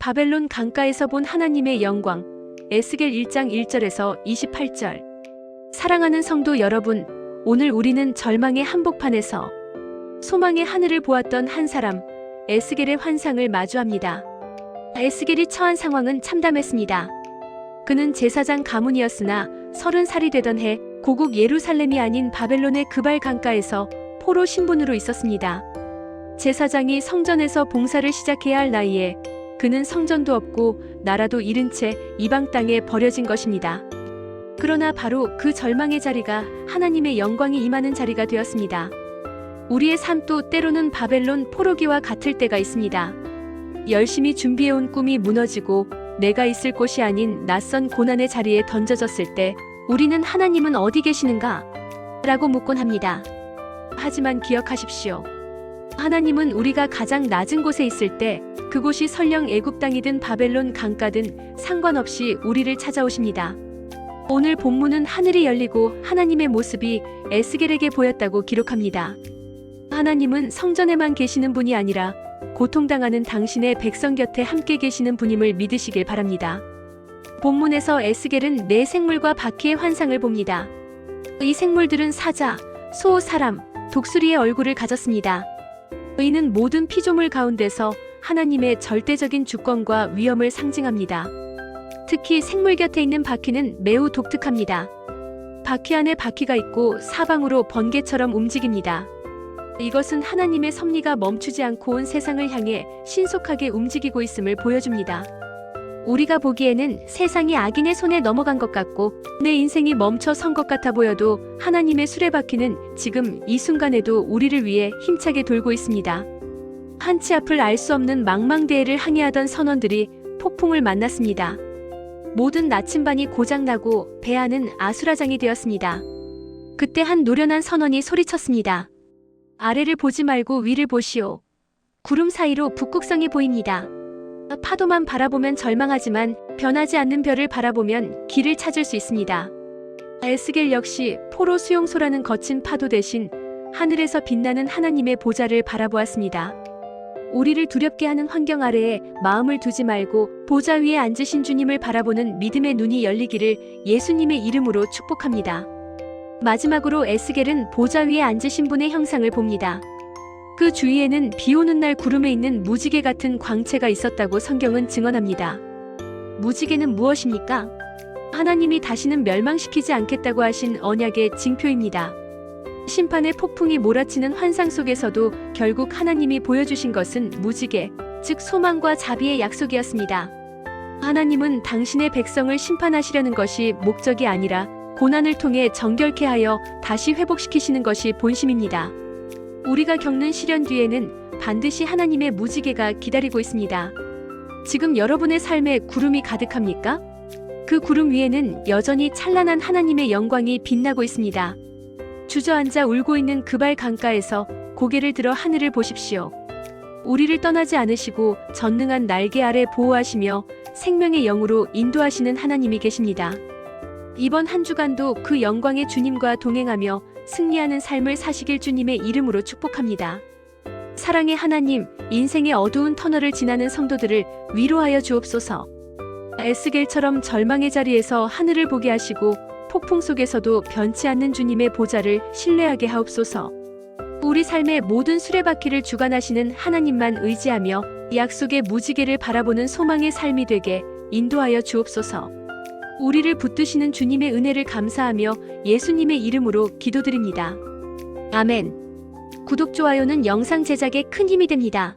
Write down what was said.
바벨론 강가에서 본 하나님의 영광. 에스겔 1장 1절에서 28절. 사랑하는 성도 여러분, 오늘 우리는 절망의 한복판에서 소망의 하늘을 보았던 한 사람, 에스겔의 환상을 마주합니다. 에스겔이 처한 상황은 참담했습니다. 그는 제사장 가문이었으나 서른 살이 되던 해 고국 예루살렘이 아닌 바벨론의 그발 강가에서 포로 신분으로 있었습니다. 제사장이 성전에서 봉사를 시작해야 할 나이에 그는 성전도 없고 나라도 잃은 채 이방 땅에 버려진 것입니다. 그러나 바로 그 절망의 자리가 하나님의 영광이 임하는 자리가 되었습니다. 우리의 삶도 때로는 바벨론 포로기와 같을 때가 있습니다. 열심히 준비해온 꿈이 무너지고 내가 있을 곳이 아닌 낯선 고난의 자리에 던져졌을 때 우리는 하나님은 어디 계시는가? 라고 묻곤 합니다. 하지만 기억하십시오. 하나님은 우리가 가장 낮은 곳에 있을 때 그곳이 설령 애굽 땅이든 바벨론 강가든 상관없이 우리를 찾아오십니다. 오늘 본문은 하늘이 열리고 하나님의 모습이 에스겔에게 보였다고 기록합니다. 하나님은 성전에만 계시는 분이 아니라 고통당하는 당신의 백성 곁에 함께 계시는 분임을 믿으시길 바랍니다. 본문에서 에스겔은 네 생물과 바퀴의 환상을 봅니다. 이 생물들은 사자, 소, 사람, 독수리의 얼굴을 가졌습니다. 의는 모든 피조물 가운데서 하나님의 절대적인 주권과 위엄을 상징합니다. 특히 생물 곁에 있는 바퀴는 매우 독특합니다. 바퀴 안에 바퀴가 있고 사방으로 번개처럼 움직입니다. 이것은 하나님의 섭리가 멈추지 않고 온 세상을 향해 신속하게 움직이고 있음을 보여줍니다. 우리가 보기에는 세상이 악인의 손에 넘어간 것 같고 내 인생이 멈춰 선 것 같아 보여도 하나님의 수레바퀴는 지금 이 순간에도 우리를 위해 힘차게 돌고 있습니다. 한치 앞을 알 수 없는 망망대해를 항해하던 선원들이 폭풍을 만났습니다. 모든 나침반이 고장나고 배 안은 아수라장이 되었습니다. 그때 한 노련한 선원이 소리쳤습니다. 아래를 보지 말고 위를 보시오. 구름 사이로 북극성이 보입니다. 파도만 바라보면 절망하지만 변하지 않는 별을 바라보면 길을 찾을 수 있습니다. 에스겔 역시 포로 수용소라는 거친 파도 대신 하늘에서 빛나는 하나님의 보좌를 바라보았습니다. 우리를 두렵게 하는 환경 아래에 마음을 두지 말고 보좌 위에 앉으신 주님을 바라보는 믿음의 눈이 열리기를 예수님의 이름으로 축복합니다. 마지막으로 에스겔은 보좌 위에 앉으신 분의 형상을 봅니다. 그 주위에는 비 오는 날 구름에 있는 무지개 같은 광채가 있었다고 성경은 증언합니다. 무지개는 무엇입니까? 하나님이 다시는 멸망시키지 않겠다고 하신 언약의 징표입니다. 심판의 폭풍이 몰아치는 환상 속에서도 결국 하나님이 보여주신 것은 무지개, 즉 소망과 자비의 약속이었습니다. 하나님은 당신의 백성을 심판하시려는 것이 목적이 아니라 고난을 통해 정결케 하여 다시 회복시키시는 것이 본심입니다. 우리가 겪는 시련 뒤에는 반드시 하나님의 무지개가 기다리고 있습니다. 지금 여러분의 삶에 구름이 가득합니까? 그 구름 위에는 여전히 찬란한 하나님의 영광이 빛나고 있습니다. 주저앉아 울고 있는 그발 강가에서 고개를 들어 하늘을 보십시오. 우리를 떠나지 않으시고 전능한 날개 아래 보호하시며 생명의 영으로 인도하시는 하나님이 계십니다. 이번 한 주간도 그 영광의 주님과 동행하며 승리하는 삶을 사시길 주님의 이름으로 축복합니다. 사랑의 하나님, 인생의 어두운 터널을 지나는 성도들을 위로하여 주옵소서. 에스겔처럼 절망의 자리에서 하늘을 보게 하시고 폭풍 속에서도 변치 않는 주님의 보좌를 신뢰하게 하옵소서. 우리 삶의 모든 수레바퀴를 주관하시는 하나님만 의지하며 약속의 무지개를 바라보는 소망의 삶이 되게 인도하여 주옵소서. 우리를 붙드시는 주님의 은혜를 감사하며 예수님의 이름으로 기도드립니다. 아멘. 구독, 좋아요는 영상 제작에 큰 힘이 됩니다.